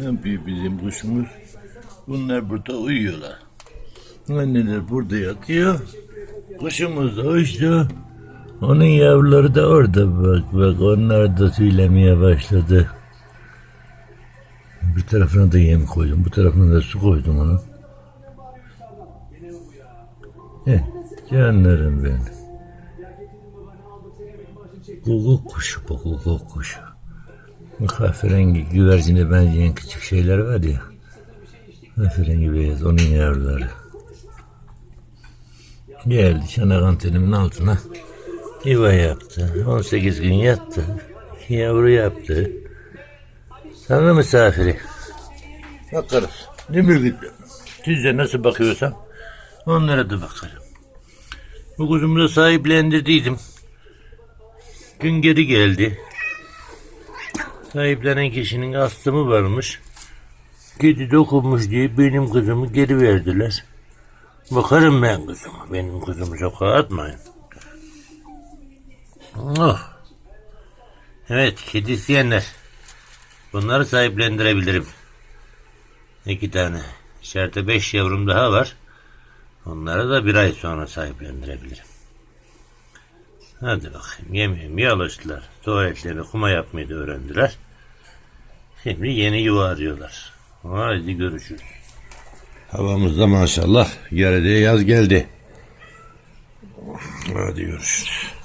Ne yapıyor bizim kuşumuz? Bunlar burada uyuyorlar. Anneler burada yatıyor. Kuşumuz da uçtu. Onun yavruları da orada bak bak onlar da söylemeye başladı. Bir tarafına da yem koydum, bu tarafına da su koydum onun. Heh, canlarım benim. Guguk kuşu bu guguk kuşu. Kahverengi güvercine benzeyen küçük şeyler var ya. Kahverengi beyaz onun yavruları. Geldi çanak antenimin altına. Yuva yaptı. 18 gün yattı. İki yavru yaptı. Tanrı misafiri. Bakarız. Ne bir gün. Siz de nasıl bakıyorsam onlara da bakarım. Bu kuzumu da sahiplendirdiydim. Gün geri geldi. Sahiplenen kişinin astımı varmış. Kedi dokunmuş diye benim kızımı geri verdiler. Bakarım ben kızıma. Benim kızımı sokağa atmayın. Oh. Evet, kedi isteyenler. Bunları sahiplendirebilirim. İki tane. İçeride beş yavrum daha var. Onları da bir ay sonra sahiplendirebilirim. Hadi bakayım yemeğimi alıştılar. Tuvaletlerini kuma yapmayı da öğrendiler. Şimdi yeni yuva arıyorlar. Hadi görüşürüz. Havamızda maşallah yarıda yaz geldi. Hadi görüşürüz.